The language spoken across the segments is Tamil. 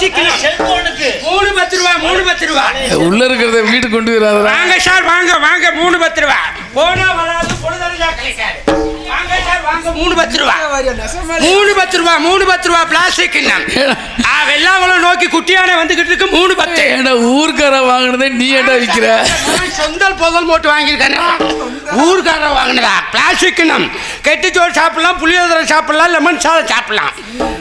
மூணு பத்து ரூபா மூணு பத்து ரூபா. உள்ள இருக்கிறத வீட்டுக்கு கொண்டு வராதரா வாங்க சார் வாங்க வாங்க மூணு பத்து ரூபா. போனா வராது பொழுதறிஞ்சா கிடைக்காது வாங்க சார் வாங்க மூணு பத்து ரூபா. மூணு பத்து ரூபா மூணு பத்து ரூபா பிளாஸ்டிக் வெள்ளாங்குளம் நோக்கி குட்டியானே வந்துகிட்டு இருக்கு மூணு பத்து. ஏன்டா ஊர்க்கார வாங்கினதே நீ ஏன்டா விக்கிற? நான் சொந்தல் பொதல் போட்டு வாங்கியிருக்கேன். ஊருக்காரர் வாங்கினதா? பிளாஸ்டிக் கிண்ணம் கெட்டிச்சோறு சாப்பிடலாம் புளியோதரை சாப்பிடலாம் லெமன் சாதம் சாப்பிடலாம்.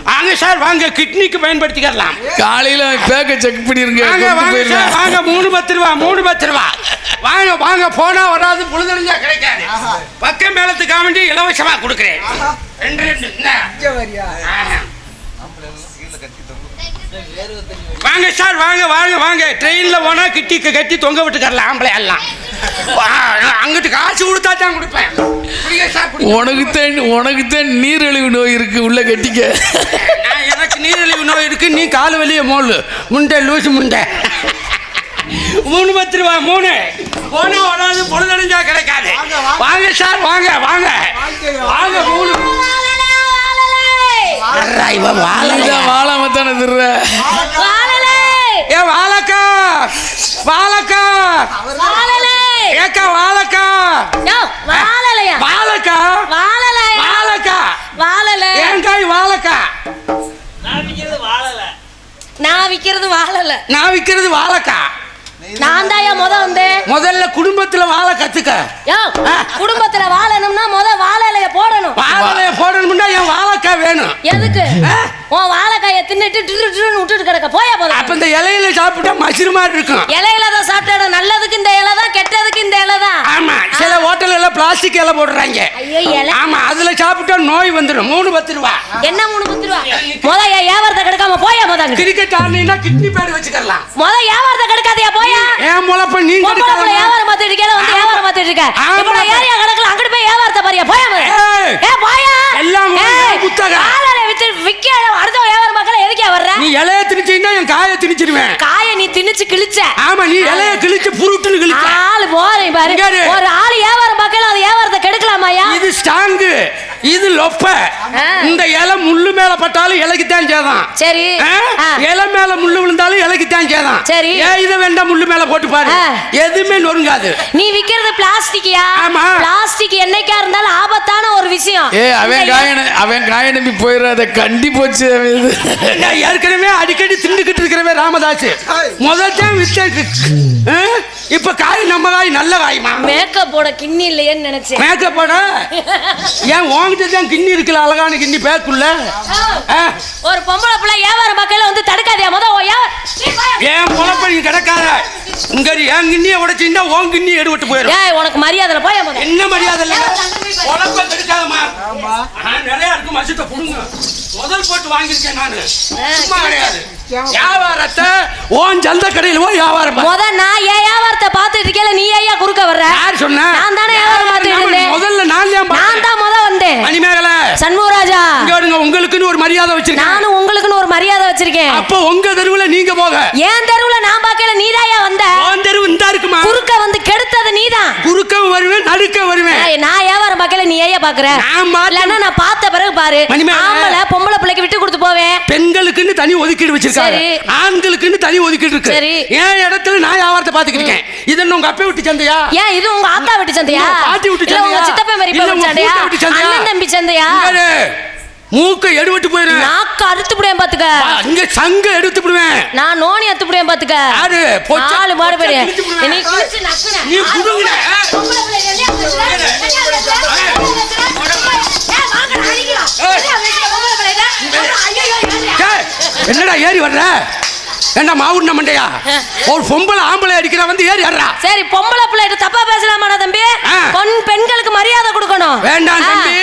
வாங்க சார் வாங்க. கிட்னிக்கு பயன்படுத்திக்கலாம். காலையில பேக்க செக் பண்ணிருங்க. வாங்க வாங்க சார் வாங்க. மூணு பத்து ரூபா மூணு பத்து ரூபா. வாங்க வாங்க. போனா வராது பொழுதறிஞ்சா கிடைக்காது. பக்கம் மேலத்துக்காக வேண்டி இலவசமா கொடுக்குறேன். ரெண்டு ரெண்டு. வாங்க சார் வாங்க வாங்க வாங்க. ட்ரெயின்ல போனா கிட்டிக்கு கட்டி தொங்க விட்டுக்கறலாம் ஆம்பளை எல்லாம். அங்கிட்டு காசு கொடுத்தா தான் கொடுப்பேன். புரியுதா சார் புரியுதா? உனக்குத்தான் உனக்குத்தான் நீரிழிவு நோய் இருக்கு உள்ள கட்டிக்க. நான் எனக்கு நீரிழிவு நோய் இருக்கு நீ கால் வெளியே மோளு முண்டை லூசு முண்டை. மூணு பத்து ரூபா மூணு. போனா வராது பொழுதடைஞ்சா கிடைக்காது. வாங்க சார் வாங்க வாங்க. வாங்க மூணு. வர்றா, இவன் வாழலையா? நீதான் வாழாம தானே திர்ற. ஏ வாழக்கா. வாழக்கா. ஏக்கா வாழக்கா. வாழக்கா. வாழக்கா. ஏங்காய் வாழக்கா? நான் விக்கிறது வாழல. நான் விக்கிறது வாழல. நான் விற்கிறது வாழக்கா. நான் தான் முத வந்தேன் முதல்ல குடும்பத்துல வாழ கத்துக்க. குடும்பத்துல வாழணும்னா முத வாழலைய போடணும். வாழைய போடணும்னா என் வாழைக்காய் வேணும். எதுக்கு? உன் வாழைக்காய தின்னுட்டு டிரு டிருன்னு விட்டுட்டு கிடக்க. போயா போதும். அப்ப இந்த இலையில சாப்பிட்டா மசிறு மாதிரி இருக்கும். இலையில தான் சாப்பிட்டாடும் நல்லதுக்கு இந்த இலை தான் கெட்டதுக்கு இந்த இலை தான். ஆமா சில ஹோட்டல்ல எல்லாம் பிளாஸ்டிக் இலை போடுறாங்க. ஆமா அதுல சாப்பிட்டா நோய் வந்துடும். மூணு பத்து ரூபா. என்ன மூணு பத்து ரூபா? முத என் வியாபாரத்தை கெடுக்காம போயா முத கிரிக்கெட் ஆடினா கிட்னி பேர் வச்சுக்கலாம் முத வியாபாரத்தை கெடுக்காதயா போயா ஏன்? முளப்ப நீ வந்து ஆமா. வியாபாரம் பார்த்துட்டு இருக்க. இப்ப ஏரியா கணக்குல போய் வியாபாரத்தை பாரியா போயா. ஏ போயா. எல்லாம் வித்து விக்க அடுத்த வியாபாரம் மக்கள் எதுக்கே வர்ற? நீ இலைய என் காயை திணிச்சிருவேன். காய நீ திணிச்சு கிழிச்ச. ஆமா நீ இலைய கிழிச்சு புருட்டுன்னு கிழிச்ச. ஆளு பாரு. ஒரு ஆளு வியாபாரம் பார்க்கல அது வியாபாரத்தை கெடுக்கலாமாயா இது ஸ்டாங்கு இது லொப்ப. இந்த இலை முள்ளு மேல பட்டாலும் இலைக்கு தான் சரி. இலை மேல முள்ளு விழுந்தாலும் இலைக்கு தான் சரி. ஏன் இதை வேண்டாம் முள்ளு மேல போட்டு பாரு. எதுவுமே நொறுங்காது. நீ விக்கிறது பிளாஸ்டிக்கியா? ஆமா. பிளாஸ்டிக் என்னைக்கா இருந்தாலும் ஆபத்தான ஒரு விஷயம். ஏ அவன் இந்த காய அவன் காய நம்பி போயிடாத கண்டி போச்சு ஏற்கனவே அடிக்கடி திண்டுக்கிட்டு இருக்கிறவே ராமதாஸ் முதல் வித்தேன். ஆ? இப்ப காய் நம்ம காய் நல்ல காய்மா? மேக்கப் போட கிண்ணி இல்லையேன்னு நினைச்சேன். மேக்கப் போட? ஏன் உன்கிட்ட தான் கிண்ணி இருக்குல்ல அழகான கிண்ணி பேக்குள்ள? ஒரு பொம்பளை பிள்ளை வியாபாரம் பார்க்கல வந்து தடுக்காதியா? முத. ஏன் பொழப்ப நீ கிடக்காத? இரு, என் கிண்ணியை உடைச்சின்னா உன் கிண்ணி எடுபட்டு போயிடும் ஏய் உனக்கு மரியாதை போய என்ன மரியாதை இல்ல பொழப்ப கெடுக்காதம்மா ஆ, நிறைய இருக்கு மசிட்ட புடுங்க. முதல் போட்டு வாங்கியிருக்கேன் நானு. சும்மா கிடையாது. வியாபாரத்தை ஓன் சந்த கடையில் போய் வியாபாரம் பாரு. முத நான் ஏன் வியாபாரத்தை பார்த்துட்டு இருக்கேல நீ ஏயா குறுக்க வர்ற? யார் சொன்னா? நான் தானே வியாபாரம் பார்த்துட்டு இருந்தேன். முதல்ல நான் தான் நான் பார்த்தேன். தான் முத வந்தேன். மணிமேகலை சண்முகராஜா. இங்க உங்களுக்குன்னு ஒரு மரியாதை வச்சிருக்கேன். நானும் உங்களுக்குன்னு ஒரு மரியாதை வச்சிருக்கேன். அப்போ உங்க தெருவுல நீங்க போக என் தெருவுல நான் பார்க்கல நீதாயா வந்த? உன் தெருவு இந்த இருக்குமா? குறுக்க நீதான். குறுக்க வருவேன் நடுக்க வருவேன். நான் வியாபாரம் பார்க்கல நீ ஏயா பாக்குற இல்லன்னா நான் பார்த்த பிறகு பாரு. ஆம்பளை பொம்பளை பிள்ளைக்கு விட்டு கொடுத்து போவேன். பெண்களுக்குன்னு தனி ஒதுக்கீடு வச்சிருக்காங்க. சரி. ஆண்களுக்குன்னு தனி ஒதுக்கீடு இருக்கு. சரி. என் இடத்துல நான் வியாபாரத்தை பாத்துக்கிட்டு இருக்கேன் இது என்ன உங்க அப்பா விட்டு சந்தையா? ஏன் இது உங்க ஆத்தா வீட்டு சந்தையா? பாட்டி வீட்டு இல்ல உங்க சந்தையா? சித்தப்பா மாதிரி சந்தையா? சந்தையா? அண்ணன் தம்பி சந்தையா. மூக்க எடுபட்டு போயிரு. நாக்கு அறுத்து புடியேன் பாத்துக்க இங்க சங்க எடுத்து விடுவேன் நான் நோனி அத்து புடியேன் பாத்துக்க. யாரு? பொச்ச- நாலு மாடு பேரு புடுவேன். நீ கிழிச்சு நக்குன நீ? ஏய், என்னடா ஏறி வர்ற? என்ன மாவுண்ண மண்டையா? ஒரு பொம்பளை ஆம்பளை அடிக்கிற வந்து ஏறி ஏறா சரி பொம்பளை பிள்ளைகிட்ட தப்பா பேசலாமாடா தம்பி. பொன் பெண்களுக்கு மரியாதை கொடுக்கணும். வேண்டாம். தம்பி.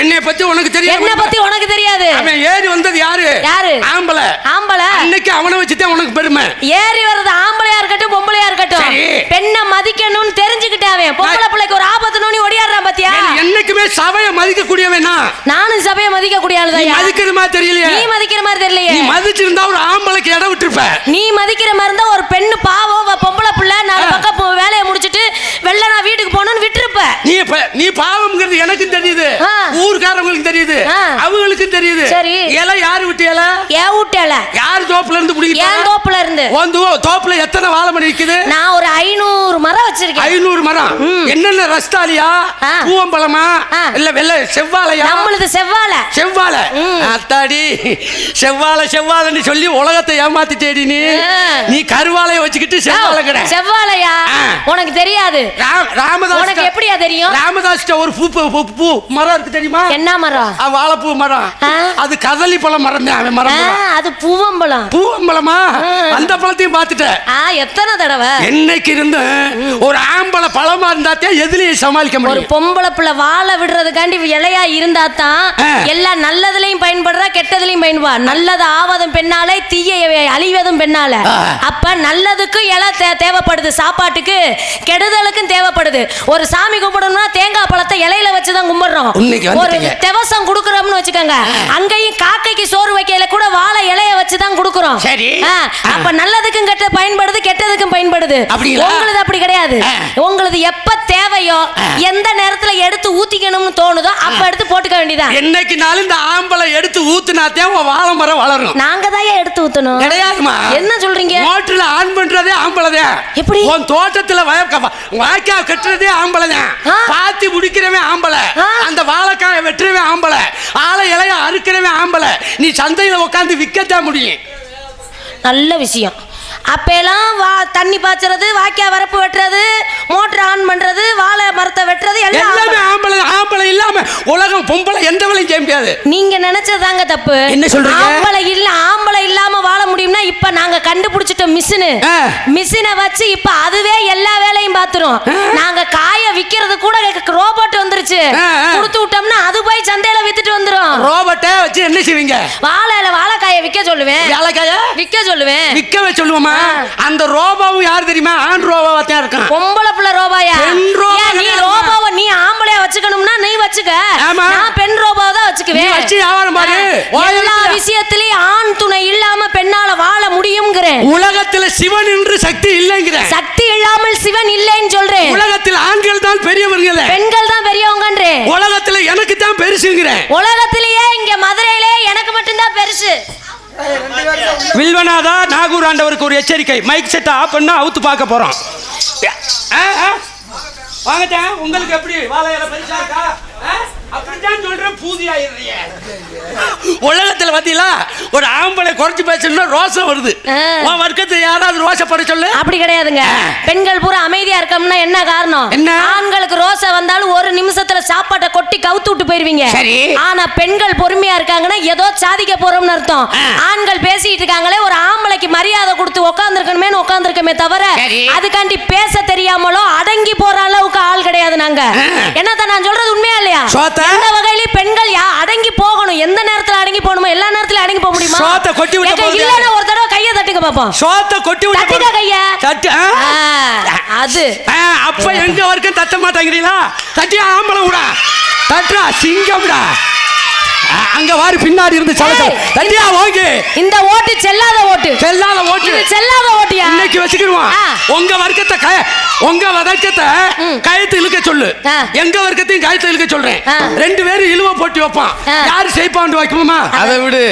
என்னைய பத்தி உனக்கு தெரியும் என்ன பத்தி உனக்கு தெரியாது. அவன் ஏறி வந்தது யாரு? யாரு? ஆம்பளை. ஆம்பளை. அன்னைக்கு அவனை வச்சுதான் உனக்கு பெருமை. ஏறி வர்றது ஆம்பளையா இருக்கட்டும் பொம்பளையா இருக்கட்டும். பெண்ணை மதிக்கணும்னு தெரிஞ்சுக்கிட்டாவே பொம்பளை பிள்ளைக்கு ஒரு ஆபத்து நீ என்னைக்குமே சபையை மதிக்க கூடியவனா நானும் சபையை மதிக்க கூடிய நீ ஆளுதான் மதிக்கிற மாதிரி தெரியலையே. நீ மதிக்கிற மாதிரி நீ தெரியலையே மதிச்சிருந்தா ஒரு ஆம்பளைக்கு இடம் விட்டுருப்ப. நீ மதிக்கிற மாதிரி இருந்தா ஒரு பெண்ணு பாவம் பொம்பளை பிள்ளை நாலு. பக்கம் வேலையை வெளில நான் வீட்டுக்கு போகணும்னு விட்டுருப்ப. நீ நீ பாவம்ங்கிறது எனக்கு தெரியுது. ஊர்க்காரங்களுக்கு தெரியுது. ஆ. அவங்களுக்கு விஷயம் தெரியுது. சரி. இலை யாரு விட்டு இலை? ஏன் விட்டல யார் தோப்புல இருந்து ஏன் பிடிக்கிட்டு தோப்புல இருந்து? உன் தோ- தோப்புல எத்தனை வாழை மரம் இருக்குது? நான் ஒரு ஐநூறு மரம் வச்சிருக்கேன். ஐநூறு மரம். என்னென்ன ரஸ்தாலியா. பூவம்பழமா. இல்ல வெள்ளை செவ்வாழையா? நம்மளுது செவ்வாழை. செவ்வாழை. அத்தாடி செவ்வாழை செவ்வாழைன்னு சொல்லி உலகத்தை ஏமாத்திட்டேடி நீ. நீ கருவாழைய வச்சுக்கிட்டு செவ்வாழை கடை. செவ்வாழையா. உனக்கு தெரியாது? ராமதாஸ் உனக்கு எப்படியா தெரியும்? ராமதாஸ் ஒரு பூ பூ- மரம் இருக்கு தெரியுமா? என்ன மரம்? வாழைப்பூ மரம். அது கதலி பழம் மரம் மரம் அது பூவம்பழம். பூவம்பழமா. அந்த பழத்தையும் பார்த்துட்டேன். எத்தனை தடவை? என்னைக்கு இருந்து ஒரு ஆம்பளை பழமா இருந்தாத்தே எதுலயும் சமாளிக்க ஒரு முடியும். பொம்பளை பிள்ளை வாழை விடுறதுக்காண்டி இலையா இருந்தா தான். எல்லா நல்லதுலயும் பயன்படுறா கெட்டதுலயும் பயன்படுவா. நல்லது ஆவதும் பெண்ணாலே தீய அழிவதும் பெண்ணால. அப்ப நல்லதுக்கும் இலை தேவைப்படுது. சாப்பாட்டுக்கு கெடுதலுக்கும் தேவைப்படுது. ஒரு சாமி கும்பிடணும்னா தேங்காய் பழத்தை இலையில வச்சுதான் கும்பிடுறோம். இன்னைக்கு ஒரு. தெவசம் குடுக்கறோம்னு வச்சுக்கோங்க. அங்கேயும் காக்கைக்கு சோறு வைக்கையில கூட வாழை இலைய வச்சுதான் குடுக்குறோம். சரி. அப்ப நல்லதுக்கும் கெட்ட பயன்படுது கெட்டதுக்கும் பயன்படுது? உங்களுது அப்படி கிடையாது. உங்களுது எப்ப தேவையோ எந்த நேரத்துல எடுத்து ஊத்திக்கணும்னு தோணுதோ அப்ப எடுத்து போட்டுக்க வேண்டியதான் என்னைக்குனாலும் இந்த ஆம்பளை எடுத்து ஊத்துனாத்தே உன் வாழை மரம் வளரும். நாங்க தான் எடுத்து ஊத்தணும். கிடையாதுமா என்ன சொல்றீங்க? மோட்டர்ல ஆன் பண்றதே ஆம்பளைதான். எப்படி? உன் தோட்டத்துல வயக்க- வாய்க்கா கட்டுறதே ஆம்பளைதான் ஆ. பாத்தி முடிக்கிறவன் ஆம்பளை. அந்த வாழைக்காய வெட்டுறவன் ஆம்பளை. ஆளை இலைய அறுக்கிறவன் ஆம்பளை. நீ சந்தையில உட்காந்து விற்கத்தான் முடியும். நல்ல விஷயம். அப்பெல்லாம் வா தண்ணி பாய்ச்சறது வாய்க்கா வரப்பு வெட்டுறது மோட்டர் ஆன் பண்றது வாழை மரத்தை வெட்டுறது எல்லாம் ஆம்பளை. ஆம்பளை இல்லாம உலகம் பொம்பளை எந்த வேலையும் செய்ய முடியாது. நீங்க நினைச்சதாங்க தப்பு. என்ன சொல்றீங்க? ஆம்பளை இல்ல ஆம்பளை இல்லாம வாழ முடியும்னா இப்ப நாங்க கண்டுபிடிச்சிட்டோம் மிஷினு. மிஷினை வச்சு இப்ப அதுவே எல்லா வேலையும் பாத்துரும். நாங்க காய விக்கிறது கூட ரோபோட் வந்துருச்சு. கொடுத்து விட்டோம்னா அது போய் சந்தையில வித்துட்டு வந்துரும். ரோபோட்டை வச்சு என்ன செய்வீங்க? வாழையில வாழைக்காய விக்க சொல்லுவேன். வேலைக்காய விக்க சொல்லுவேன். விற்கவே சொல்லுவோமா அந்த ரோபாவும் யார் தெரியுமா? ஆண் ரோபாவா தான் இருக்கான். பொம்பளை பிள்ளை ரோபாயா? பெண் ரோபா நீ. ரோபாவை நீ ஆம்பளையா வச்சுக்கணும்னா நீ வச்சுக்க. ஆமா. நான் பெண் ரோபாவை தான் வச்சுக்குவேன். வச்சு வியாபாரம் பாரு. எல்லா? விஷயத்திலயும் ஆண் துணை இல்லாம பெண்ணால வாழ முடியுங்கிறேன் உலகத்துல சிவன் என்று சக்தி இல்லைங்கிற. சக்தி இல்லாமல் சிவன் இல்லைன்னு சொல்றேன். உலகத்தில் ஆண்கள் தான் பெரியவர்கள் பெண்கள் தான் பெரியவங்கன்றேன் உலகத்துல எனக்கு தான் பெருசுங்கிறேன் உலகத்திலேயே இங்க மதுரையிலே எனக்கு மட்டும்தான் பெருசு. வில்வனாதா நாகூர் ஆண்டவருக்கு ஒரு எச்சரிக்கை மைக் செட்டை ஆஃப் பண்ணா அவுத்து பார்க்க போறோம். ஆ, உங்களுக்கு எப்படி? வாழையில பெருசா இருக்கா? சொல்றேன் பூதி ஆயிடுறீங்க. உலகத்துல பாத்தீங்களா ஒரு ஆம்பளை குறைச்சு பேசணும்னா ரோசம் வருது. உன் வர்க்கத்தை யாராவது ரோசப்பட சொல்லு. அப்படி கிடையாதுங்க. பெண்கள் பூரா அமைதியா இருக்கோம்னா என்ன காரணம்? என்ன? ஆண்களுக்கு ரோசை வந்தாலும் ஒரு நிமிஷத்துல சாப்பாட்டை கொட்டி கவுத்து விட்டு போயிருவீங்க. சரி. ஆனா பெண்கள் பொறுமையா இருக்காங்கன்னா ஏதோ சாதிக்க போறோம்னு அர்த்தம். ஆண்கள் பேசிட்டு இருக்காங்களே ஒரு ஆம்பளைக்கு மரியாதை கொடுத்து உட்காந்துருக்கணுமே உட்காந்துருக்கமே தவிர. அதுக்காண்டி பேச தெரியாமலோ அடங்கி போற அளவுக்கு ஆள் கிடையாது நாங்க. என்னத்த நான் சொல்றது உண்மையா இல்லையா? சோத்த? எந்த வகையிலயும் பெண்கள் யா அடங்கி போகணும். எந்த நேரத்துல அடங்கி போகணுமோ எல்லா நேரத்துல அடங்கி போக முடியுமா? சோத்த கொட்டி விட்ட ஏங்க, போகுது. இல்லைன்னா ஒரு தடவை கையை தட்டுங்க பாப்போம். சோத்த கொட்டி விட்ட தட்டுங்க கைய. தட்டு அது. அப்ப எங்க வரைக்கும் தட்ட மாட்டேங்கிறீங்களா? தட்டி ஆம்பளை விடா தட்டுறா சிங்கம்டா. அங்க வாரு பின்னாடி இருந்து சலசல ஏய், தட்டியா ஓகே இந்த ஓட்டு செல்லாத ஓட்டு. செல்லாத ஓட்டு. செல்லாத ஓட்டியா? இன்னைக்கு வச்சுக்கிடுவான். உங்க வர்க்கத்தை கய உங்க வர்க்கத்தை கயத்து இழுக்க சொல்லு. எங்க வர்க்கத்தையும் கயத்து இழுக்க சொல்றேன். ரெண்டு பேரும் இழுவ போட்டி வைப்பான். யாரு செய்ப்பாண்டு வைக்குமா அதை விடு.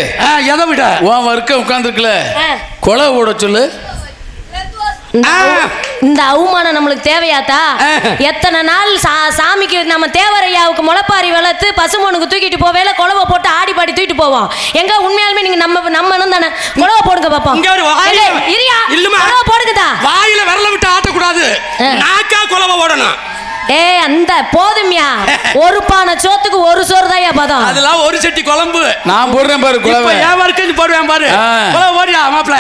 எதை விட? உன் வர்க்கம் உட்காந்துருக்கல. கொலை ஓட சொல்லு. இந்த அவமானம் நம்மளுக்கு தேவையாத்தா. எத்தனை நாள் சா- சாமிக்கு நம்ம தேவரையாவுக்கு முளைப்பாரி வளர்த்து பசுமனுக்கு தூக்கிட்டு போவேல குழவை போட்டு ஆடி பாடி தூக்கிட்டு போவோம். எங்க உண்மையாலுமே நீங்க நம்ம நம்ம தானே? குழவை போடுங்க பாப்போம். இங்க ஒரு வாயில ஏலே, இரியா குழவை போடுங்கதா? வாயில விரல விட்டு ஆட்டக்கூடாது. நாக்கா குலவ ஓடணும். ஏய் அந்த போதும்யா. ஒரு பானை சோத்துக்கு ஒரு சோறு தாயா பதம். அதெல்லாம் ஒரு செட்டி குழம்பு. நான் போடுறேன் பாரு இப்ப குழவை என் வர்க்கம் போடுவேன் பாரு. ஓடியா மாப்பிள?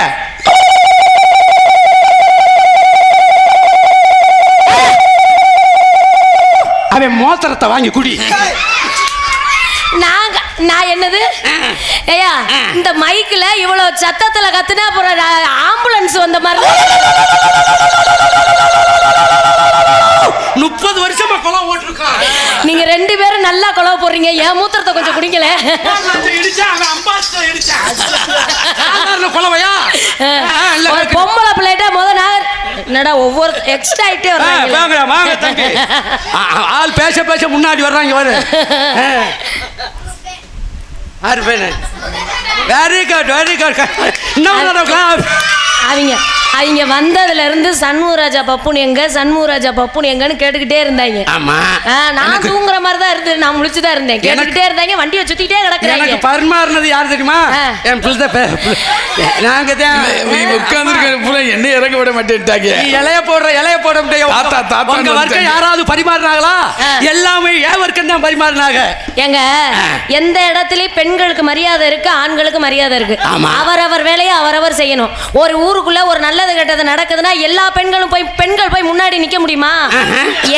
அவன் மோத்திரத்தை வாங்கி குடி. நாங்க நான் என்னது? ஏயா இந்த மைக்ல இவ்வளவு சத்தத்துல கத்துனா அப்புறம் நான் ஆம்புலன்ஸ் வந்த மாதிரி முப்பது வருஷமா குலம் ஓட்டிருக்கான் நீங்க ரெண்டு பேரும் நல்லா குழவை போடுறீங்க. என் மூத்திரத்தை கொஞ்சம் இருக்கு. பொம்பளை பிள்ளைகிட்ட முத நாகர் என்னடா ஒவ்வொரு எக்ஸ்ட்ரா ஆயிட்டே வர்றாங்க வாங்க வாங்க தம்பி. ஆள் பேச பேச முன்னாடி வர்றாங்க வரு ஆ. அருப்பேன் வெரி குட் வெரி குட் இன்னும் அவங்க. அவங்க வந்ததுல இருந்து சண்முகராஜா பப்புன் எங்க சண்முகராஜா பப்புன் எங்கன்னு கேட்டுக்கிட்டே இருந்தாங்க. ஆமா. நான் எனக்கு- தூங்குற மாதிரி தான் இருந்தது நான் முழிச்சுதான் இருந்தேன். கேட்டுக்கிட்டே இருந்தாங்க வண்டியை சுத்திட்டே எனக்கு கிடக்குறாங்க பரிமாறினது யார் தெரியுமா. என் பிள்ளை பிள்ளை. நாங்க தான் உட்கார்ந்து பூரா என்ன இறக்க விட மாட்டேன்ட்டாங்க. நீ இலைய போடுற இலைய போட முடியாது தாத்தா, தாத்தான்னு உங்க வர்க்கம். யாராவது பரிமாறினாங்களா. எல்லாமே ஏன் வர்க்கம் தான் பரிமாறினாங்க. ஏங்க எந்த இடத்துலயும் பெண்களுக்கு மரியாதை இருக்கு ஆண்களுக்கு மரியாதை இருக்கு. ஆமா. அவரவர் வேலையை அவரவர் செய்யணும். ஒரு ஊருக்குள்ள ஒரு நல்லது கெட்டது நடக்குதுன்னா எல்லா பெண்களும் போய் பெண்கள் போய் முன்னாடி நிக்க முடியுமா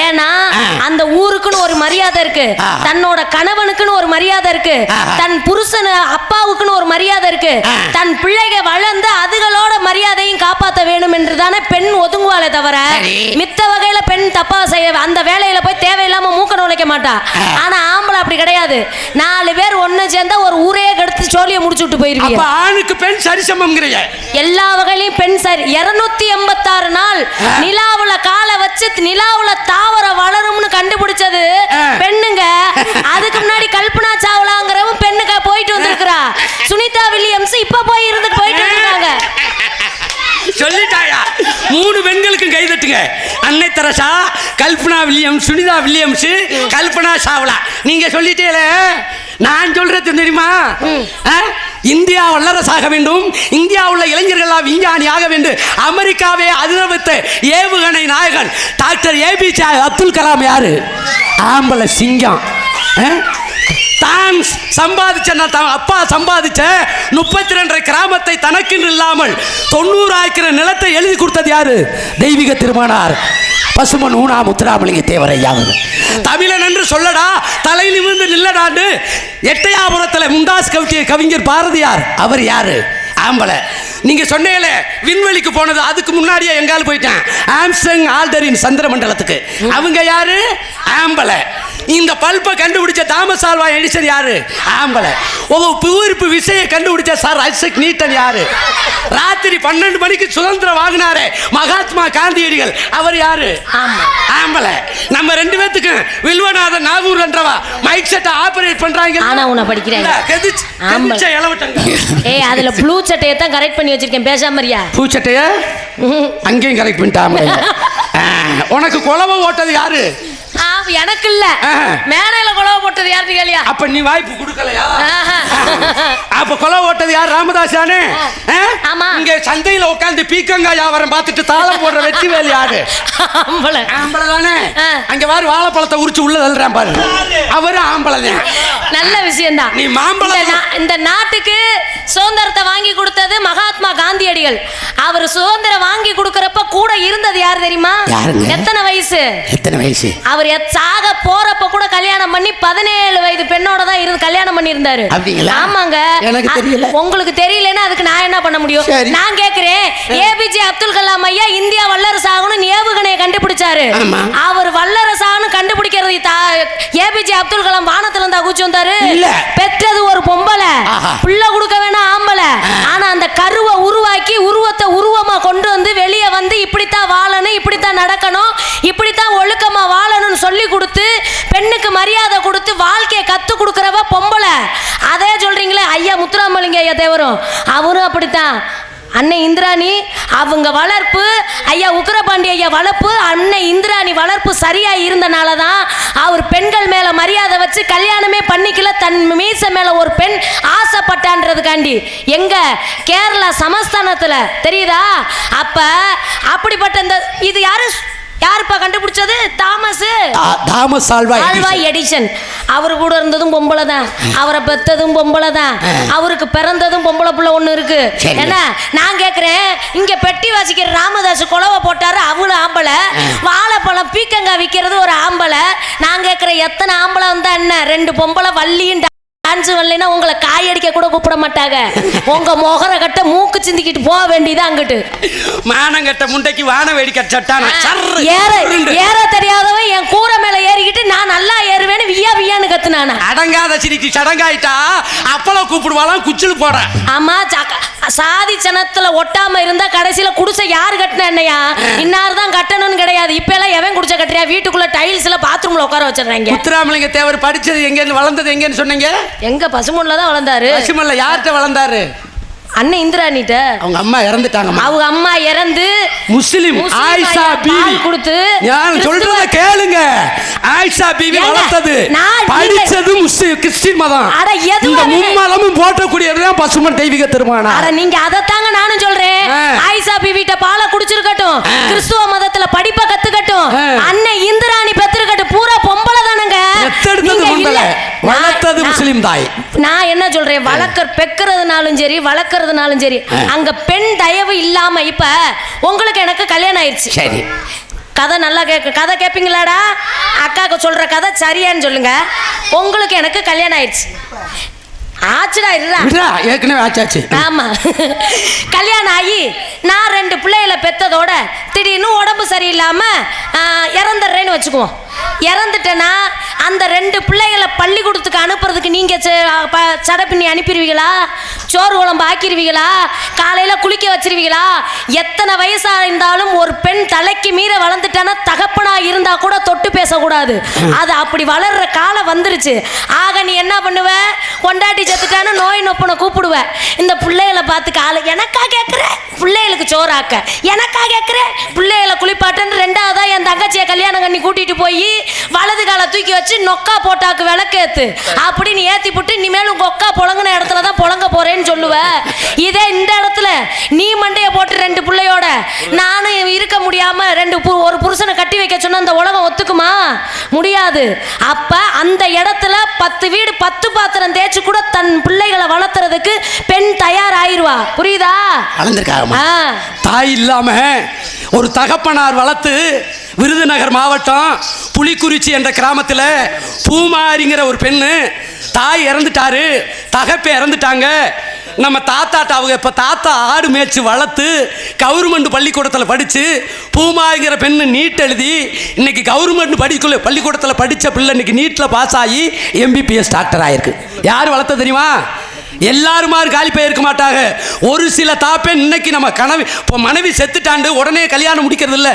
ஏன்னா அந்த ஊருக்குன்னு ஒரு மரியாதை இருக்கு. தன்னோட கணவனுக்குன்னு ஒரு மரியாதை இருக்கு. தன் புருஷன் அப்பாவுக்குன்னு ஒரு மரியாதை இருக்கு. தன் பிள்ளைக வளர்ந்து அதுகளோட மரியாதையும் காப்பாத்த வேணும் என்று தானே பெண் ஒதுங்குவாளே தவிர. மித்த வகையில பெண் தப்பா செய்ய அந்த வேலையில போய் தேவையில்லாம மூக்க நுழைக்க மாட்டா. ஆனா ஆம்பளை அப்படி கிடையாது. நாலு பேர் ஒண்ணு சேர்ந்தா ஒரு ஊரே கெடுத்து சோழியை முடிச்சு விட்டு போயிருவீங்க ஆணுக்கு பெண் சரிசமம்ங்கிறீங்க எல்லா வகையிலும் பெண் சரி. இருநூத்தி எண்பத்தாறு நாள். நிலாவுல காலை வச்சு நிலாவுல தாவர வளரும்னு கண்டுபிடிச்சது. பெண்ணுங்க. அதுக்கு முன்னாடி கல்பனா சாவ்லாங்கிறவன் பெண்ணுக்கா போயிட்டு வந்திருக்கிறா. சுனிதா வில்லியம்ஸ் இப்ப போய் இருந்துட்டு போயிட்டு வந்திருக்காங்க. சொல்லிட்டாயா? மூணு பெண்களுக்கும் கை தட்டுங்க. அன்னை Teresa Kalpana Williams Sunita Williams Kalpana Chawla. நீங்க சொல்லிட்டீங்களே? நான் சொல்றது தெரியுமா? ஆ? இந்தியா வல்லரசாக வேண்டும். இந்தியா உள்ள இளைஞர்களா விஞ்ஞானி ஆக வேண்டும். அமெரிக்காவே அதிரவித்த ஏவுகணை நாயகன் டாக்டர் ஏபிஜே அப்துல் கலாம் யாரு? ஆம்பளை சிங்கம். ஆ? தான் சம்பாதிச்ச நான் அப்பா சம்பாதிச்ச முப்பத்தி ரெண்டரை கிராமத்தை தனக்கென்று இல்லாமல் தொண்ணூறாயிரம் நிலத்தை எழுதி கொடுத்தது யாரு? தெய்வீக திருமணார் பசுமன் ஊனா முத்துராமலிங்க தேவரையாவது தமிழன் என்று சொல்லடா தலை நிமிர்ந்து நில்லடாண்டு எட்டையாபுரத்தில் முண்டாஸ் கவிட்டிய கவிஞர் பாரதியார் அவர் யாரு? ஆம்பளை. நீங்க சொன்னீங்களே விண்வெளிக்கு போனது அதுக்கு முன்னாடியே எங்கால போயிட்டேன். ஆம்சங் ஆல்டரின் சந்திர மண்டலத்துக்கு அவங்க யாரு? ஆம்பளை. இந்த பல்பை கண்டுபிடிச்ச தாமஸ் ஆல்வா எடிசன் யாரு? ஆம்பளை. ஒரு புவியிருப்பு விசையை கண்டுபிடிச்ச சார் ஐசக் நியூட்டன் யாரு? ராத்திரி பன்னெண்டு மணிக்கு சுதந்திரம் வாங்கினாரே மகாத்மா காந்தியடிகள். அவர் யாரு? ஆமா. ஆம்பளை. நம்ம ரெண்டு பேத்துக்கும் வில்வநாதன் நாகூர் என்றவா மைக் செட்டை ஆபரேட் பண்றாங்க? ஆனா உன்னை படிக்கிறாங்க. கெதிச்சு இளவட்டங்க. ஏய் அதுல ப்ளூ சட்டையை தான் கரெக்ட் பண்ணி வச்சிருக்கேன். பேசாமரியா பூச்சட்டைய அங்கேயும் கரெக்ட் பண்ணிட்டாம உனக்கு குழவை ஓட்டது யாரு? எனக்கு இல்ல. மேடையில குழவை போட்டது யாருன்னு கேளியா? அப்ப நீ வாய்ப்பு கொடுக்கலையா. அப்ப கொலை ஓட்டது யார்? ராமதாசானு ஆமா. இங்க சந்தையில உட்கார்ந்து பீக்கங்காய் வியாபாரம் பார்த்துட்டு தாளம் போடுற வெற்றி வேலு யாரு? ஆம்பளை. ஆம்பளை தானே. அங்க பாரு வாழைப்பழத்தை உரிச்சு உள்ள தள்ளுறான் பாரு. அவரு ஆம்பளை தான். நல்ல விஷயம்தான். நீ மாம்பழம் இந்த நாட்டுக்கு சுதந்திரத்தை வாங்கி கொடுத்தது மகாத்மா காந்தியடிகள். அவர் சுதந்திரம் வாங்கி கொடுக்கறப்ப கூட இருந்தது யார் தெரியுமா? எத்தனை வயசு? எத்தனை வயசு? அவர் சாக போறப்ப கூட கல்யாணம் பண்ணி பதினேழு வயது பெண்ணோட தான் இருந்து கல்யாணம் பண்ணி இருந்தாரு அப்படிங்களா? ஆமாங்க எனக்கு தெரியல. உங்களுக்கு தெரியலன்னா அதுக்கு நான் என்ன பண்ண முடியும். நான் கேக்குறேன் ஏபிஜே அப்துல் கலாம் ஐயா இந்தியா வல்லரசு ஆகணும் ஏவுகணையை கண்டுபிடிச்சாரு. அவர் வல்லரசு ஆகணும் கண்டுபிடிக்கிறது ஏபிஜே அப்துல் கலாம் வானத்துல இருந்தா கூச்சு வந்தாரு. பெற்றது ஒரு பொம்பளை. பிள்ளை கொடுக்க வேணாம் ஆம்பளை வாழ்க்கையை கத்து கொடுக்கறவ பொம்பளை. அதே சொல்றீங்களே ஐயா முத்துராமலிங்க ஐயா தேவரும். அவரும் அப்படித்தான். அன்னை இந்திராணி அவங்க வளர்ப்பு ஐயா உக்கிரபாண்டி ஐயா வளர்ப்பு அன்னை இந்திராணி வளர்ப்பு சரியாக இருந்தனால தான் அவர் பெண்கள் மேலே மரியாதை வச்சு கல்யாணமே பண்ணிக்கல தன் மீச மேலே ஒரு பெண் ஆசைப்பட்டான்றதுக்காண்டி. எங்கே கேரளா சமஸ்தானத்தில் தெரியுதா? அப்போ அப்படிப்பட்ட இந்த இது யாரும் யாருப்பா கண்டுபிடிச்சது? Thomas. Thomas Alva Alva Edison. அவர் கூட இருந்ததும் பொம்பளை தான். அவரை பெத்ததும் பொம்பளை தான். அவருக்கு பிறந்ததும் பொம்பளை புள்ள ஒண்ணு இருக்கு. என்ன? நான் கேக்குறேன். இங்க பெட்டி வாசிக்கிற ராமதாஸ் குலவை போட்டாரு அவளும் ஆம்பளை. வாழைப்பழம் பீக்கங்காய் விற்கிறது ஒரு ஆம்பளை. நான் கேக்குறேன் எத்தனை ஆம்பளை வந்தா என்ன? ரெண்டு பொம்பளை வள்ளியும் டான்ஸ் வரலைன்னா உங்களை காயடிக்க கூட கூப்பிட மாட்டாங்க. உங்க முகர கட்ட மூக்கு சிந்திக்கிட்டு போக வேண்டியது அங்கிட்டு. மானங்கட்ட முண்டைக்கு வான வேடிக்கை சட்டான. ஏற. ஏற தெரியாதவன் என் கூரை மேல ஏறிக்கிட்டு நான் நல்லா ஏறுவேன்னு வியா வியான்னு கத்துனானா. அடங்காத சிரிக்கு சடங்காயிட்டா அப்பளம் கூப்பிடுவாளாம் குச்சில் போட. ஆமா சாதி சனத்துல ஒட்டாம இருந்தா கடைசியில குடிசை யாரு கட்டின என்னையா? இன்னார் தான் கட்டணும்னு கிடையாது. இப்ப எல்லாம் எவன் குடிச்ச கட்டுறியா? வீட்டுக்குள்ள டைல்ஸ்ல பாத்ரூம்ல உட்கார வச்சிடுறாங்க. முத்துராமலிங்க தேவர் படிச்சது எங்கன்னு வளர்ந்தது எங்கன்னு சொன்னீங்க? எங்க பசுமூன்ல தான் வளர்ந்தாரு? பசுமல்ல யார்கிட்ட வளர்ந்தாரு? அண்ணன் இந்திராணிட்ட. அவங்க அம்மா இறந்துட்டாங்கம்மா. அவங்க அம்மா இறந்து முஸ்லிம் ஆயிஷா பீவி. கொடுத்து நான் சொல்றத கேளுங்க. ஆயிஷா பீவி வளர்த்தது. நான் படிச்சது முஸ்லிம் கிறிஸ்டின் மதம். அட, எதுவா இந்த? மும்மலமும் போற்றக்கூடியதுதான் பசுமன் தெய்வீக திருமணம். அட நீங்க அதத்தாங்க நானும் சொல்றேன். ஆயிஷா வீட்ட பாலை குடிச்சிருக்கட்டும். கிறிஸ்துவ மதத்துல படிப்பை கத்துக்கட்டும். அண்ணன் இந்திராணி பெத்திருக்கட்டும் பூரா பொம்பளை தானங்க எத்தெடுத்தது நீங்க பொம்பளை இல்ல. வளர்த்தது முஸ்லிம் தாய். நான் என்ன சொல்றேன்? வளர்க்க பெக்கிறதுனாலும் சரி வளர்க்கறதுனாலும் சரி. அங்க பெண் தயவு இல்லாம இப்ப உங்களுக்கு எனக்கு கல்யாணம் ஆயிடுச்சு சரி. கதை நல்லா கேட்க கதை கேட்பீங்களாடா அக்காவுக்கு சொல்ற கதை சரியான்னு சொல்லுங்க. உங்களுக்கு எனக்கு கல்யாணம் ஆயிடுச்சு ஆச்சுடா விட்றா ஏற்கனவே ஆச்சாச்சு. ஆமா. கல்யாணம் ஆகி நான் ரெண்டு பிள்ளைகளை பெத்ததோட திடீர்னு உடம்பு சரியில்லாம இறந்துடுறேன்னு வச்சுக்குவோம். இறந்துட்டேன்னா அந்த ரெண்டு பிள்ளைகளை பள்ளிக்கூடத்துக்கு அனுப்புறதுக்கு நீங்க ச- ப- சடை பின்னி அனுப்பிடுவீங்களா? சோறு குழம்பு ஆக்கிடுவீங்களா? காலையில குளிக்க வச்சிருவீங்களா? எத்தனை வயசா இருந்தாலும் ஒரு பெண் தலைக்கு மீற வளர்ந்துட்டானா தகப்பனா இருந்தா கூட தொட்டு பேசக்கூடாது. அது அப்படி வளர்ற காலம் வந்துருச்சு. ஆக நீ என்ன பண்ணுவ? கொண்டாட்டி செத்துட்டான்னு நோய் நொப்பனை கூப்பிடுவ. இந்த பிள்ளைகளை பார்த்து காலை எனக்கா கேட்குற பிள்ளைகளுக்கு சோறாக்க. எனக்கா கேட்குற பிள்ளைகளை குளிப்பாட்டுன்னு ரெண்டாவதா என் தங்கச்சியை கல்யாணம் பண்ணி கூட்டிட்டு போய் வலது காலை தூக்கி வச்சு நொக்கா போட்டாக்கு விளக்கேத்து. அப்படி நீ ஏத்தி போட்டு இனிமேல் உங்க ஒக்கா புழங்கின இடத்துல தான் புழங்க போறேன்னு சொல்லுவ. இதே இந்த இடத்துல நீ மண்டைய போட்டு ரெண்டு பிள்ளையோட நானும் இருக்க முடியாம ரெண்டு ஒரு புருஷனை கட்டி வைக்க சொன்னா அந்த உலகம் ஒத்துக்குமா? முடியாது. அப்ப அந்த இடத்துல பத்து வீடு பத்து பாத்திரம் தேய்ச்சி கூட தன் பிள்ளைகளை வளர்த்துறதுக்கு பெண் தயாராயிருவா. புரியுதா? வளர்ந்துருக்காங்கம்மா. ஆ. தாய் இல்லாம ஒரு தகப்பனார் வளர்த்து விருதுநகர் மாவட்டம் புலிக்குறிச்சி என்ற கிராமத்தில் பூமாரிங்கிற ஒரு பெண்ணு தாய் இறந்துட்டாரு தகப்பே இறந்துட்டாங்க. நம்ம தாத்தாட்ட அவங்க இப்போ தாத்தா ஆடு மேய்ச்சி வளர்த்து கவர்மெண்ட் பள்ளிக்கூடத்தில் படித்து பூமாரிங்கிற பெண்ணு நீட் எழுதி இன்னைக்கு கவர்மெண்ட் படிக்கல பள்ளிக்கூடத்தில் படித்த பிள்ளை இன்னைக்கு நீட்டில் பாஸ் ஆகி எம்பிபிஎஸ் டாக்டர் ஆகிருக்கு யார் வளர்த்த தெரியுமா? எல்லாருமா மாதிரி காலி போயிருக்க மாட்டாங்க. ஒரு சில தாப்பே இன்னைக்கு நம்ம கனவு இப்போ மனைவி செத்துட்டாண்டு உடனே கல்யாணம் முடிக்கிறது இல்லை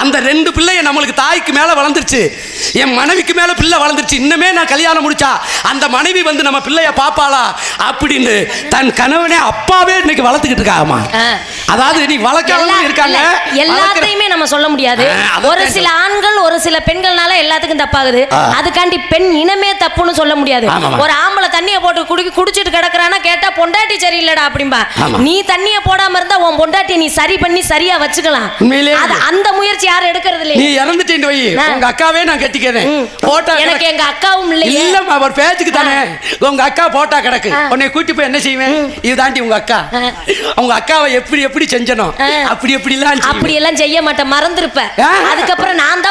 அந்த ரெண்டு பிள்ளைய நம்மளுக்கு தாய்க்கு மேலே வளர்ந்துருச்சு. என் மனைவிக்கு மேலே பிள்ளை வளர்ந்துருச்சு. இன்னமே நான் கல்யாணம் முடிச்சா அந்த மனைவி வந்து நம்ம பிள்ளைய பாப்பாளா? அப்படின்னு தன் கணவனே அப்பாவே இன்னைக்கு வளர்த்துக்கிட்டு இருக்காங்கம்மா. ஆ. அதாவது நீ வளர்க்கறவங்க எல்லா- இருக்காங்க. இல்ல, எல்லாத்தையுமே நம்ம சொல்ல முடியாது. ஒரு. சில ஆண்கள் ஒரு சில பெண்கள்னால எல்லாத்துக்கும் தப்பாகுது. அதுக்காண்டி பெண் இனமே தப்புன்னு சொல்ல முடியாது. ஒரு ஆம்பளை தண்ணிய போட்டு குடி குடிச்சிட்டு கிடக்குறானா கேட்டா பொண்டாட்டி சரியில்லடா அப்படிம்பா. நீ தண்ணிய போடாம இருந்தா உன் பொண்டாட்டி நீ சரி பண்ணி சரியா வச்சுக்கலாம். அது அந்த முயற்சி யாரும் எடுக்கிறது நீ இல்லையே இறந்துட்டேன் உங்க அக்காவே நான் கட்டிக்கிறேன். போட்டா எனக்கு எங்க அக்காவும் இல்லையே இல்லம்மா ஒரு பேச்சுக்கு தானே உங்க அக்கா போட்டா கிடக்கு. உன்னை கூட்டி போய் என்ன செய்வேன் இது தாண்டி உங்க அக்கா. அவங்க அக்காவை எப்படி எப்படி செஞ்சனோ ஆ. அப்படி செய்வேன். அப்படி எல்லாம் செய்ய மாட்டேன் மறந்துருப்ப ஆ. அதுக்கப்புறம் நான்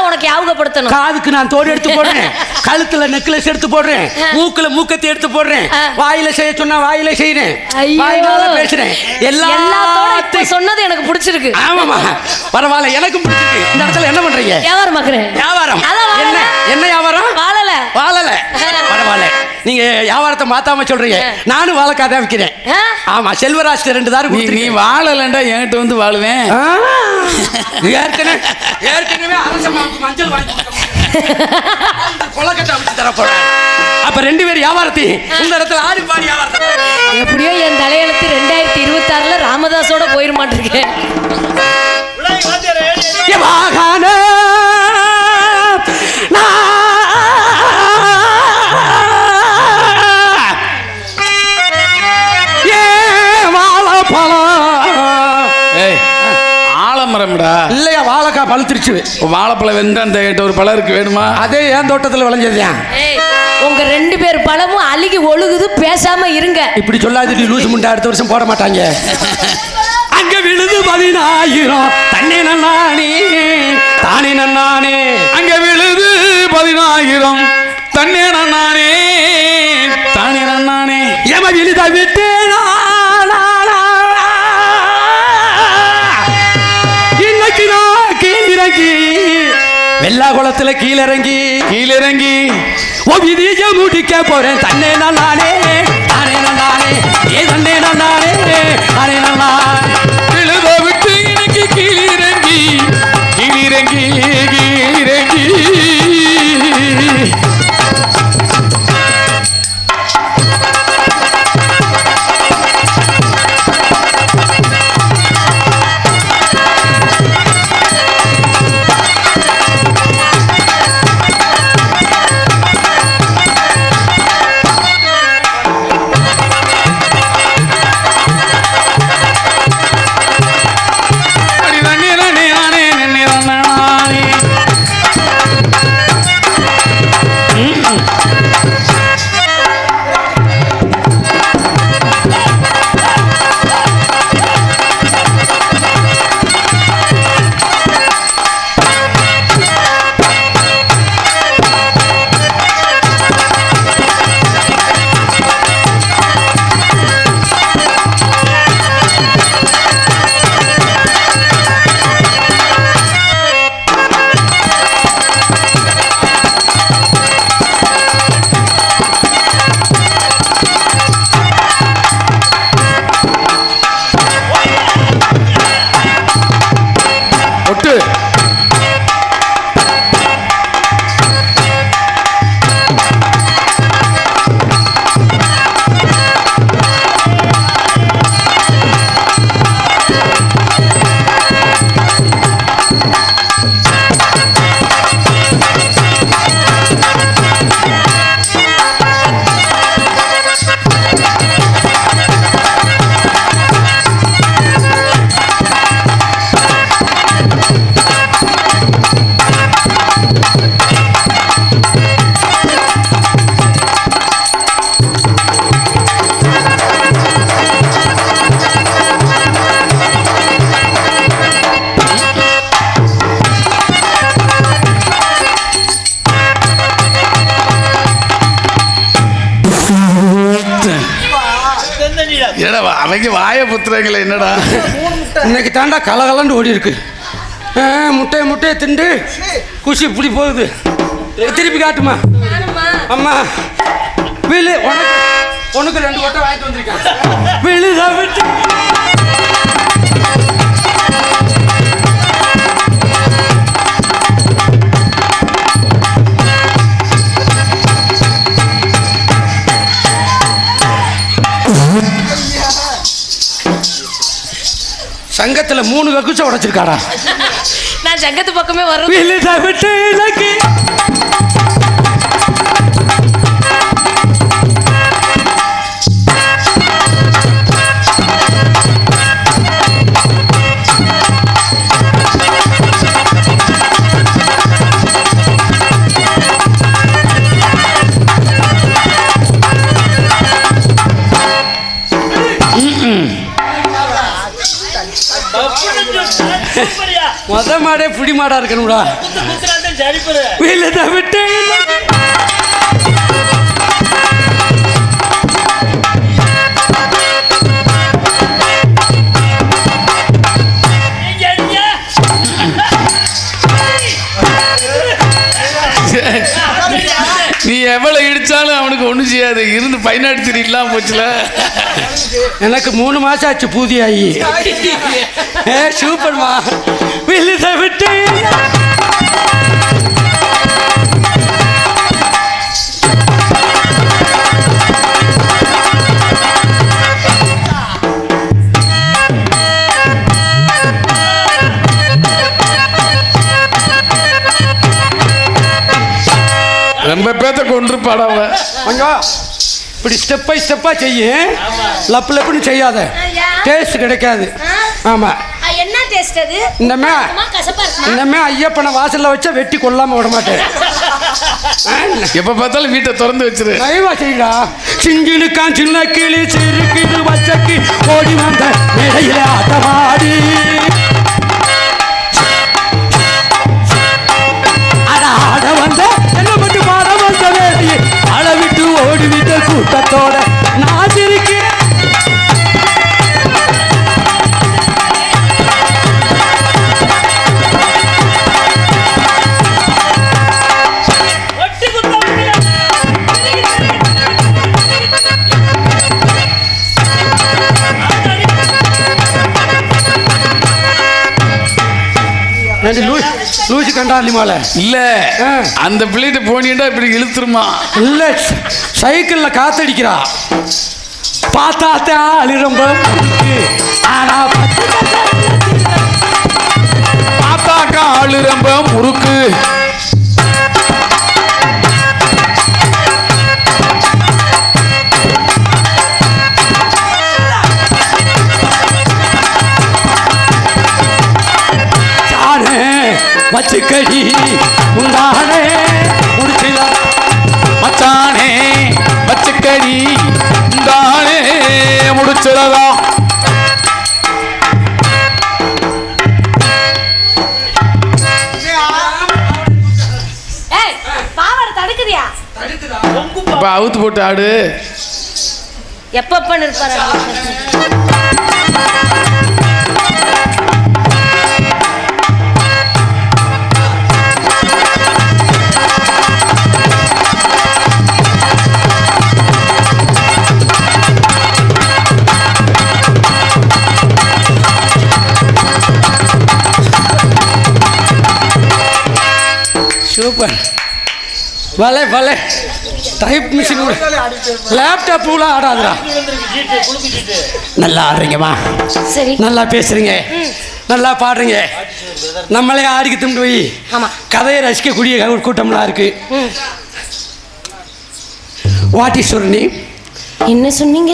ஞாபகப்படுத்தணும். காதுக்கு நான் தோடு எடுத்து போடுறேன். கழுத்துல நெக்லஸ் எடுத்து போடுறேன். மூக்குல மூக்கத்தை எடுத்து போடுறேன். வாயில செய்ய சொன்னா வாயில செய்யறேன். வாயினால பேசுறேன். எல்லாத்தோட சொன்னது எனக்கு பிடிச்சிருக்கு. ஆமாமா பரவாயில்ல எனக்கும் பிடிச்சிருக்கு. இந்த இடத்துல என்ன பண்றீங்க? வியாபாரம் பாக்குறேன் வியாபாரம். என்ன? என்ன வியாபாரம்? வாழல. வாழல. பரவாயில்ல. நீங்க வியாபாரத்தை மாத்தாம சொல்றீங்க. நானும் வாழைக்காய் தான் விற்கிறேன்? ஆமா செல்வராஜ் ரெண்டு தாரு நீ. வாழலண்டா என்கிட்ட வந்து வாழுவேன். ஏற்கனவே ஏற்கனவே அரசம்மாவுக்கு மஞ்சள் வாங்கி. கொலக்கட்டை அமைச்சு தர போறேன். அப்ப ரெண்டு பேரும் வியாபாரத்தை இந்த இடத்துல ஆடி பாடி வியாபாரத்தை எப்படியோ என் தலையெழுத்து ரெண்டாயிரத்தி இருபத்தி ஆறுல ராமதாஸோட போயிட மாட்டிருக்கேன் ஆலமரம்டா இல்லையா வாழைக்காய் பழுத்துருச்சு. வாழைப்பழம் வெந்தா அந்த ஒரு பழம் இருக்கு வேணுமா? அதே என் தோட்டத்தில் விளைஞ்சதுதான் ஏய், உங்க ரெண்டு பேர் பழமும் அழுகி ஒழுகுது பேசாம இருங்க. இப்படி சொல்லாதடி லூசு முண்டை அடுத்த வருஷம் போட மாட்டாங்க. அங்க விழுது பதினாயிரம். தண்ணி நன்னானே தானே நன்னானே. அங்க விழுது பதினாயிரம். தண்ணே நானே தானே நானே எம விழுத விட்டு குளத்துல கீழிறங்கி. கீழிறங்கி. விதிய முடிக்க போறேன். தன்னே நானே நானே நானே ஏ தன்னே நானே நானே நானே எழுத விட்டு இன்னைக்கு கீழிறங்கி கீழிறங்கி கீழிறங்கி. அவங்க வாய புத்துறங்களே என்னடா? இன்னைக்கு தாண்டா கலகலன்னு ஓடி இருக்கு. முட்டையை முட்டையை திண்டு. குஷி இப்படி போகுது. திருப்பி காட்டுமா? அம்மா வீலு உனக்கு உனக்கு ரெண்டு கொட்டை வாங்கிட்டு வந்திருக்கேன். சங்கத்துல மூணு கக்குச்ச உடைச்சிருக்காடா? நான் சங்கத்து பக்கமே வர்றது. மாடே மாடா இருக்கணும்டா குத்து விட்டு நீ எவ்வளவு இடிச்சாலும் அவனுக்கு ஒண்ணும் செய்யாது. இருந்து பயனாடி திரிலாம் போச்சுல. எனக்கு மூணு மாசம் ஆச்சு பூதியாகி ஏ சூப்பர்மா. விழுத விட்டு ரொம்ப பேத்த கொன்று பாடாவ கொஞ்சம் இப்படி ஸ்டெப் பை ஸ்டெப்பாக செய்ய. லப்பு லப்புன்னு செய்யாத. டேஸ்ட் கிடைக்காது. ஆமாம் அது இந்தமே இந்தமே ஐயப்பனை வாசல்ல வச்சா வெட்டி கொல்லாம விட மாட்டேன். எப்ப பார்த்தாலும் வீட்டை திறந்து வச்சிரு. தயவா செய்யடா சிங்கினுக்கான் சின்ன கிளி சிறுக்கிது வச்சக்கி ஓடி வந்த மேடையில ஆட்டமாடி. அட ஆட வந்த என்ன மட்டும் பாட வந்த வேலையை? அழ விட்டு ஓடி விட்ட கூட்டத்தோட கண்டாலி மாலை இல்ல. அந்த பிள்ளைகிட்ட போனீங்கன்னா இப்படி இழுத்துருமா? இல்ல சைக்கிள்ல காத்தடிக்கிறா. பார்த்தாத்தே ஆளு ரொம்ப பிடிக்கு. ஆனா பார்த்தாக்கா ஆளு ரொம்ப முறுக்கு. வச்சுக்கடி. உண்டானே முடிச்சில மச்சானே பச்சைக்கடி தானே முடிச்சிடதா இப்ப அவுத்து போட்டு ஆடு. எப்பப்ப நிற்பாரு? சூப்பர் பலே பலே டைப் மிஷின் லேப்டாப் கூட ஆடாதுடா. நல்லா ஆடுறீங்கம்மா. சரி. நல்லா பேசுறீங்க. நல்லா பாடுறீங்க. நம்மளே ஆடிக்கு துண்டு போய் ஆமா. கதையை ரசிக்கக்கூடிய ஒரு கூட்டம்லாம் இருக்கு. வாட் இஸ் ஒரு நேம் என்ன சொன்னீங்க?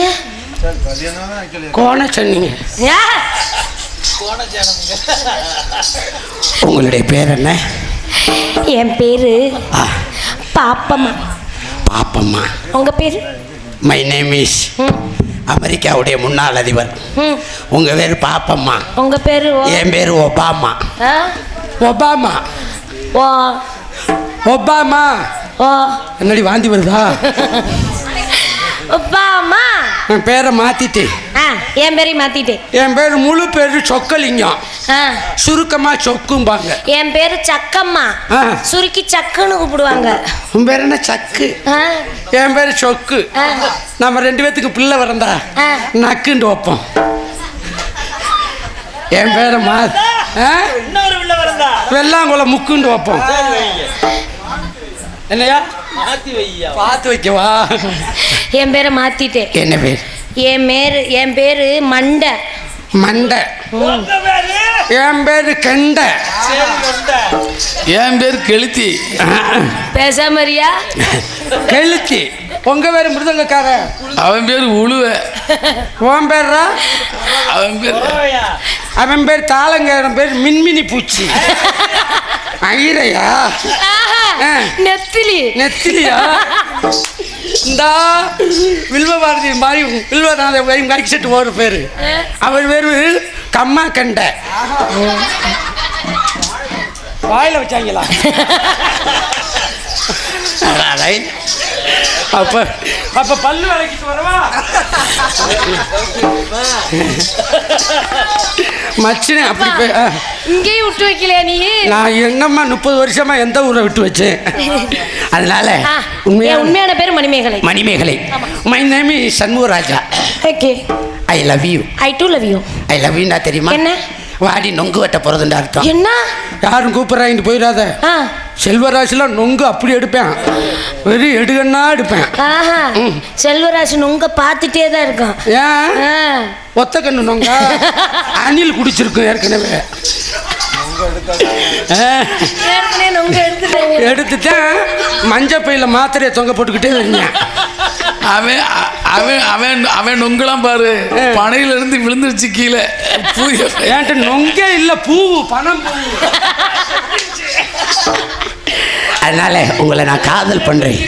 கோண சொன்னீங்க உங்களுடைய பேர் என்ன? என் பேரு பாப்பம்மா. பாப்பம்மா. உங்க பேரு? மை நேம் இஸ் அமெரிக்காவுடைய முன்னாள் அதிபர். உங்க பேர் பாப்பம்மா. உங்க பேரு என் பேர் ஒபாமா? ஒபாமா. ஒபாமா. என்னடி வாந்தி வருதா? பாமா என் பேரை மாத்திட்டு. ஆ என் பேரையும் மாத்திட்டேன் என் பேர் முழு பேர் சொக்கலிங்கம். சுருக்கமா சொக்கும்பாங்க. என் பேரு சக்கம்மா. சுருக்கி சக்குன்னு கூப்பிடுவாங்க. உன் பேர் என்ன? சக்கு. என் பேர் சொக்கு. நம்ம ரெண்டு பேத்துக்கு பிள்ளை வரந்தா ஆ. நக்குண்டு வைப்போம். என் பேரை மா வெள்ளாங்குளம் முக்குண்டு வைப்போம். என்னையா? பார்த்து வைக்கவா? என் பேரை மாத்திட்டேன். என்ன பேர்? என் பேரு என் பேரு மண்டை. மண்டை. என் பேர் கொண்ட. என் பேர் கெளுத்தி. பேசாமரியா கெளுத்தி. உங்க பேர் மிருதங்கக்கார அவன் பேர் உழுவ. உன் பேர்ரா? அவன் பேர் அவன் பேர் தாளங்காரன் பேர் மின்மினி பூச்சி. ஐரையா. நெத்திலி. நெத்திலியா? இந்தா வில்வ பாரதி மாதிரி வில்வநாத மைக் செட்டு ஒரு பேர். அவர் பேர் கம்மா கண்ட. வாயில வச்சாங்களா. அப்ப அப்ப பல்லு விளக்கிட்டு வரவா? மச்சினே அப்படி போய். இங்கேயும் விட்டு வைக்கலையா நீ? நான் என்னம்மா முப்பது வருஷமா எந்த ஊரை விட்டு வச்சேன்? அதனால ஆ, உண்மையா என் உண்மையான பேர் Manimegalai. Manimegalai. My name is Shanmugaraja. Okay I love you I too love you I love யூண்டா தெரியுமா? என்ன? வாடி நொங்கு வெட்ட போறதுண்டா அர்த்தம். என்ன? யாரும் கூப்பிட்றாங்க போயிடாத. செல்வராசிலாம் நொங்கு அப்படி எடுப்பேன். வெறும் எடுகன்னா எடுப்பேன். ஆஹா. செல்வராசன் உங்க பார்த்துட்டே தான் இருக்கும். ஏன். ஒத்த கண்ணு நொங்க? அணில் குடிச்சிருக்கும் ஏற்கனவே. நொங்க எடுத்துட்டேன். எடுத்துட்டேன் மஞ்சள் பையில மாத்திரையை தொங்க போட்டுக்கிட்டே இருந்தேன் அவன் அவன் அவன் அவன் நொங்கலாம் பாரு. பனையில இருந்து விழுந்துருச்சு கீழே. பூய ஏன்ட்டு நொங்கே இல்லை பூ பணம் பூ. அதனால உங்களை நான் காதல் பண்றேன்.